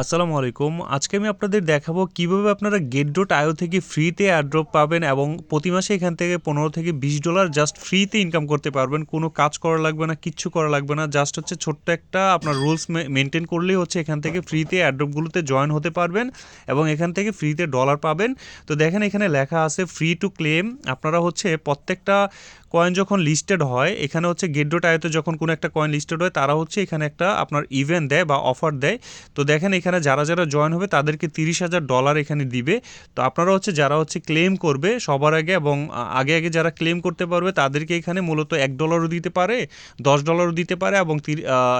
আসসালামু আলাইকুম। আজকে আমি আপনাদের দেখাবো কীভাবে আপনারা গেট ডট আয়ো থেকে ফ্রিতে অ্যাড্রপ পাবেন এবং প্রতি মাসে এখান থেকে পনেরো থেকে বিশ ডলার জাস্ট ফ্রিতে ইনকাম করতে পারবেন। কোনো কাজ করা লাগবে না কিচ্ছু করা লাগবে না। জাস্ট হচ্ছে ছোট্ট একটা আপনার রুলস মেনটেন করলেই হচ্ছে এখান থেকে ফ্রিতে অ্যাড্রপগুলোতে জয়েন হতে পারবেন এবং এখান থেকে ফ্রিতে ডলার পাবেন। তো দেখেন এখানে লেখা আছে ফ্রি টু ক্লেম আপনারা হচ্ছে প্রত্যেকটা কয়েন যখন লিস্টেড হয় এখানে হচ্ছে গেড্ডো টাইতে যখন কোনো একটা কয়েন লিস্টেড হয় তারা হচ্ছে এখানে একটা আপনার ইভেন্ট দেয় বা অফার দেয়। তো দেখেন এখানে যারা যারা জয়েন হবে তাদেরকে তিরিশ হাজার ডলার এখানে দিবে। তো আপনারা হচ্ছে যারা হচ্ছে ক্লেম করবে সবার আগে এবং আগে আগে যারা ক্লেম করতে পারবে তাদেরকে এখানে মূলত এক ডলারও দিতে পারে, দশ ডলারও দিতে পারে এবং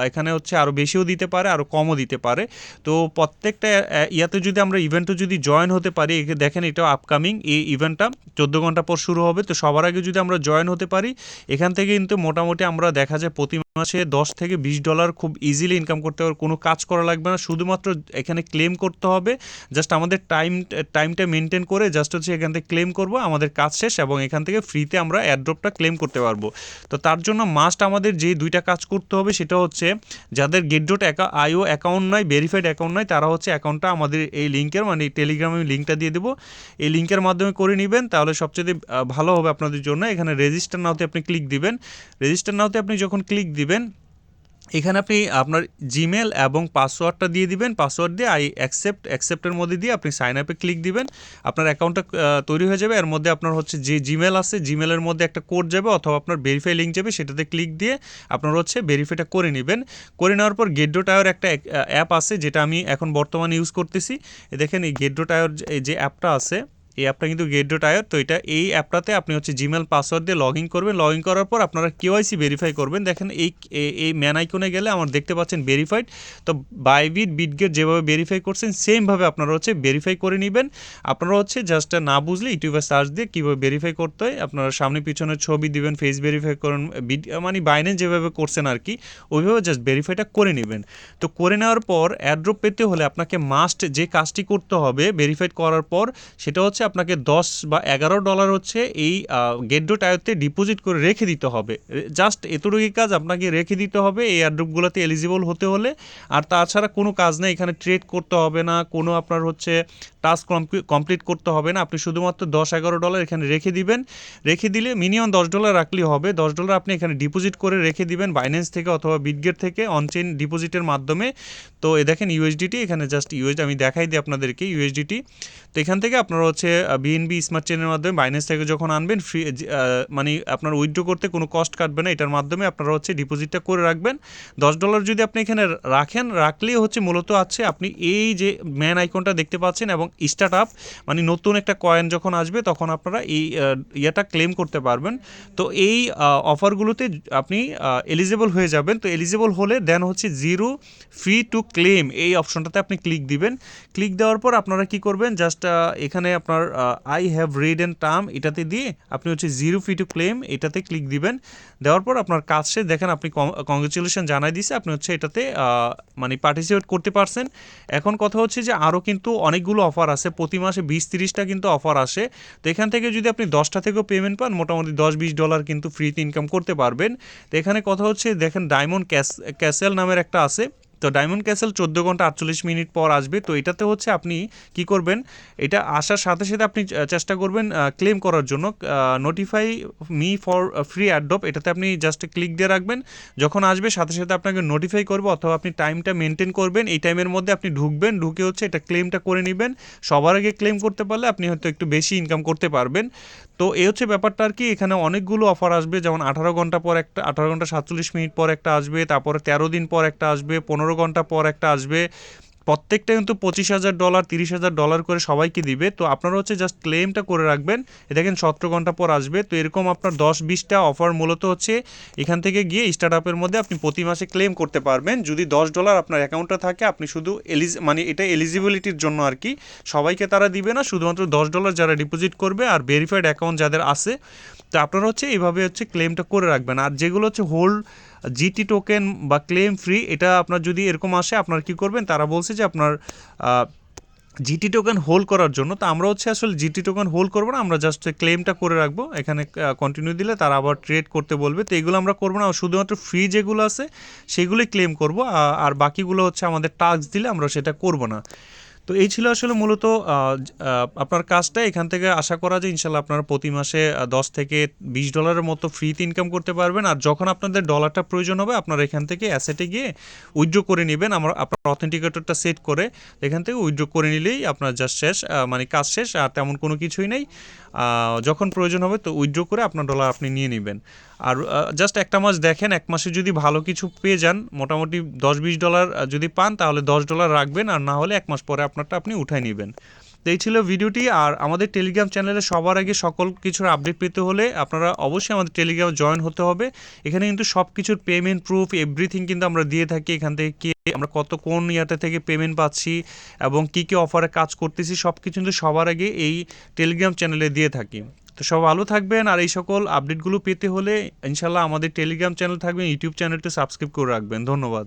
এখানে হচ্ছে আরও বেশিও দিতে পারে আরও কমও দিতে পারে। তো প্রত্যেকটা ইয়াতে যদি আমরা ইভেন্টও যদি জয়েন হতে পারি দেখেন এটা আপকামিং এই ইভেন্টটা চোদ্দ ঘণ্টা পর শুরু হবে। তো সবার আগে যদি আমরা জয়েন হতে পারি, এখান থেকে কিন্তু মোটামুটি আমরা দেখা যায় প্রতি মাসে দশ থেকে বিশ ডলার খুব ইজিলি ইনকাম করতে পারবে কোনো কাজ করা লাগবে না। শুধুমাত্র এখানে ক্লেম করতে হবে জাস্ট আমাদের টাইম টাইমটা মেনটেন করে জাস্ট হচ্ছে এখান থেকে ক্লেম করব, আমাদের কাজ শেষ, এবং এখান থেকে ফ্রিতে আমরা অ্যাড্রপটা ক্লেম করতে পারব। তো তার জন্য মাস্ট আমাদের যে দুইটা কাজ করতে হবে, সেটা হচ্ছে যাদের গেটডোট অ্যাকা আইও অ্যাকাউন্ট নয় ভেরিফাইড অ্যাকাউন্ট নয় তারা হচ্ছে অ্যাকাউন্টটা আমাদের এই লিঙ্কের মানে টেলিগ্রামে লিঙ্কটা দিয়ে দেবো। এই লিঙ্কের মাধ্যমে করে নেবেন, তাহলে সবচেয়ে ভালো হবে আপনাদের জন্য। এখানে রেজিস্টার নাওতে আপনি ক্লিক দিবেন। রেজিস্টার নাওতে আপনি যখন ক্লিক দিবেন। এখানে আপনি আপনার জিমেল এবং পাসওয়ার্ডটা দিয়ে দিবেন। পাসওয়ার্ড দিয়ে আই অ্যাকসেপ্ট অ্যাকসেপ্টের মধ্যে দিয়ে আপনি সাইন আপে ক্লিক দিবেন। আপনার অ্যাকাউন্টটা তৈরি হয়ে যাবে। এর মধ্যে আপনার হচ্ছে যে জিমেল আছে জিমেলের মধ্যে একটা কোড যাবে অথবা আপনার ভেরিফাই লিঙ্ক যাবে, সেটাতে ক্লিক দিয়ে আপনার হচ্ছে ভেরিফাইটা করে নেবেন। করে নেওয়ার পর গেড্রো টায়ার একটা অ্যাপ আছে, যেটা আমি এখন বর্তমানে ইউজ করতেছি। দেখেন এই গেড্রো টায়ার যে অ্যাপটা আছে এই অ্যাপটা কিন্তু গেট ডট আয়ার তো এটা এই অ্যাপটাতে আপনি হচ্ছে জিমেল পাসওয়ার্ড দিয়ে লগ ইন করবেন। লগ ইন করার পর আপনারা কেওয়াইসি ভেরিফাই করবেন। দেখেন এই এই ম্যান আইকনে গেলে আমার দেখতে পাচ্ছেন ভেরিফাইড তো বাইবিট বিটগেট যেভাবে ভেরিফাই করছেন সেমভাবে আপনারা হচ্ছে ভেরিফাই করে নেবেন। আপনারা হচ্ছে জাস্ট না বুঝলে ইউটিউবে সার্চ দিয়ে কীভাবে ভেরিফাই করতে হয়, আপনারা সামনে পিছনে ছবি দিবেন ফেস ভেরিফাই করেন মানে বাইনে যেভাবে করছেন আর কি ওইভাবে জাস্ট ভেরিফাইটা করে নেবেন। তো করে নেওয়ার পর অ্যাড্রপ পেতে হলে আপনাকে মাস্ট যে কাজটি করতে হবে ভেরিফাইড করার পর সেটা হচ্ছে হচ্ছে আপনাকে দশ বা এগারো ডলার হচ্ছে এই গেটডো টায়ারতে ডিপোজিট করে রেখে দিতে হবে। জাস্ট এতটুকুই কাজ আপনাকে রেখে দিতে হবে এই অ্যাড্রপগুলোতে এলিজিবল হতে হলে। আর তাছাড়া কোনো কাজ নেই, এখানে ট্রেড করতে হবে না। কোনো আপনার হচ্ছে টাস্ক কমপ্লিট করতে হবে না। আপনি শুধুমাত্র দশ এগারো ডলার এখানে রেখে দিবেন। রেখে দিলে মিনিমাম দশ ডলার রাখলেই হবে। দশ ডলার আপনি এখানে ডিপোজিট করে রেখে দিবেন বাইন্যান্স থেকে অথবা বিটগেট থেকে অনচেন ডিপোজিটের মাধ্যমে। তো এ দেখেন ইউএসডিটি এখানে জাস্ট ইউএস আমি দেখাই দিই আপনাদেরকে ইউএসডিটি তো এখান থেকে আপনারা হচ্ছে বিএনবি স্মার্ট চেনের মাধ্যমে বাইন্যান্স থেকে যখন আনবেন ফ্রি মানে আপনার উইথড্র করতে কোনো কস্ট কাটবে না। এটার মাধ্যমে আপনারা হচ্ছে ডিপোজিটটা করে রাখবেন। দশ ডলার যদি আপনি এখানে রাখেন, রাখলেই হচ্ছে মূলত আছে আপনি এই যে ম্যান আইকনটা দেখতে পাচ্ছেন এবং স্টার্ট আপ মানে নতুন একটা কয়েন যখন আসবে, তখন আপনারা এই ইয়েটা ক্লেম করতে পারবেন। তো এই অফারগুলোতে আপনি এলিজেবল হয়ে যাবেন। তো এলিজেবল হলে দেন হচ্ছে জিরো ফ্রি টু ক্লেম এই অপশনটাতে আপনি ক্লিক দিবেন। ক্লিক দেওয়ার পর আপনারা কি করবেন? জাস্ট এখানে আপনার I have read and term এটাতে দিয়ে আপনি হচ্ছে জিরো ফি টু ক্লেম এটাতে ক্লিক দিবেন। দেওয়ার পর আপনার কাজ সে দেখেন আপনি কংগ্রেচুলেশন জানাই দিছে। আপনি হচ্ছে এটাতে মানে পার্টিসিপেট করতে পারছেন। এখন কথা হচ্ছে যে আরও কিন্তু অনেকগুলো অফার আছে, প্রতি মাসে বিশ তিরিশটা কিন্তু অফার আসে। তো এখান থেকে যদি আপনি দশটা থেকেও পেমেন্ট পান, মোটামুটি দশ বিশ ডলার কিন্তু ফ্রিতে ইনকাম করতে পারবেন। তো এখানে কথা হচ্ছে, দেখেন ডায়মন্ড ক্যাস ক্যাসেল নামের একটা আছে। তো ডায়মন্ড ক্যাসেল চোদ্দ ঘণ্টা আটচল্লিশ মিনিট পর আসবে। তো এটাতে হচ্ছে আপনি কি করবেন, এটা আসার সাথে সাথে আপনি চেষ্টা করবেন ক্লেম করার জন্য। নোটিফাই মি ফর ফ্রি অ্যাডপ এটাতে আপনি জাস্ট ক্লিক দিয়ে রাখবেন। যখন আসবে, সাথে সাথে আপনাকে নোটিফাই করবে অথবা আপনি টাইমটা মেনটেন করবেন। এই টাইমের মধ্যে আপনি ঢুকবেন, ঢুকে হচ্ছে এটা ক্লেমটা করে নেবেন। সবার আগে ক্লেম করতে পারলে আপনি হয়তো একটু বেশি ইনকাম করতে পারবেন। তো এই হচ্ছে ব্যাপারটা আর কি। এখানে অনেকগুলো অফার আসবে, যেমন আঠারো ঘণ্টা পর একটা, আঠারো ঘণ্টা সাতচল্লিশ মিনিট পর একটা আসবে, তারপরে তেরো দিন পর একটা আসবে, পনেরো ঘণ্টা পর একটা আসবে। প্রত্যেকটা কিন্তু পঁচিশ হাজার ডলার, তিরিশ হাজার ডলার করে সবাইকে দিবে। তো আপনারা হচ্ছে জাস্ট ক্লেমটা করে রাখবেন। এ দেখেন সতেরো ঘণ্টা পর আসবে। তো এরকম আপনার দশ বিশটা অফার মূলত হচ্ছে এখান থেকে গিয়ে স্টার্ট আপের মধ্যে আপনি প্রতি মাসে ক্লেম করতে পারবেন। যদি দশ ডলার আপনার অ্যাকাউন্টে থাকে, আপনি শুধু এলিজ মানে এটা এলিজিবিলিটির জন্য আর কি। সবাইকে তারা দিবে না, শুধুমাত্র দশ ডলার যারা ডিপোজিট করবে আর ভেরিফাইড অ্যাকাউন্ট যাদের আছে। তো আপনারা হচ্ছে এইভাবে হচ্ছে ক্লেমটা করে রাখবেন। আর যেগুলো হচ্ছে হোল্ড জিটি টোকেন বা ক্লেম ফ্রি এটা আপনার যদি এরকম আসে, আপনার কি করবেন? তারা বলছে যে আপনার জিটি টোকেন হোল্ড করার জন্য, তো আমরা হচ্ছে আসলে জিটি টোকেন হোল্ড করব না, আমরা জাস্ট ক্লেমটা করে রাখব। এখানে কন্টিনিউ দিলে তারা আবার ট্রেড করতে বলবে। তো এগুলো আমরা করব না, শুধুমাত্র ফ্রি যেগুলো আছে, সেগুলোই ক্লেম করব। আর বাকিগুলো হচ্ছে আমাদের টাস্ক দিলে আমরা সেটা করব না। তো এই ছিল আসলে মূলত আপনার কাজটা। এখান থেকে আশা করা যায় ইনশাল্লাহ আপনারা প্রতি মাসে দশ থেকে বিশ ডলারের মতো ফ্রিতে ইনকাম করতে পারবেন। আর যখন আপনাদের ডলারটা প্রয়োজন হবে, আপনারা এখান থেকে অ্যাসেটে গিয়ে উইথড্র করে নেবেন। আমার, আপনার অথেন্টিকেটরটা সেট করে এখান থেকে উইথড্র করে নিলেই আপনার জাস্ট শেষ মানে কাজ শেষ, আর তেমন কোনো কিছুই নেই। যখন প্রয়োজন হবে তো উইথড্র করে আপনার ডলার আপনি নিয়ে নেবেন। আর জাস্ট একটা মাস দেখেন, এক মাসে যদি ভালো কিছু পেয়ে যান, মোটামুটি দশ বিশ ডলার যদি পান, তাহলে দশ ডলার রাখবেন, আর না হলে এক মাস পরে আপনারটা আপনি উঠাই নেবেন। এই ছিল ভিডিওটি, আর আমাদের টেলিগ্রাম চ্যানেলে সবার আগে সকল কিছুর আপডেট পেতে হলে আপনারা অবশ্যই আমাদের টেলিগ্রামে জয়েন হতে হবে। এখানে কিন্তু সব কিছুর পেমেন্ট প্রুফ এভরিথিং কিন্তু আমরা দিয়ে থাকি, এখান থেকে কি, আমরা কত কোন ইয়ারটা থেকে পেমেন্ট পাচ্ছি, এবং কি কি অফারে কাজ করতেছি সব কিছু কিন্তু সবার আগে এই টেলিগ্রাম চ্যানেলে দিয়ে থাকি। তো সব ভালো থাকবেন আর এই সকল আপডেটগুলো পেতে হলে ইনশাল্লাহ আমাদের টেলিগ্রাম চ্যানেল থাকবেন ইউটিউব চ্যানেলটা সাবস্ক্রাইব করে রাখবেন। ধন্যবাদ।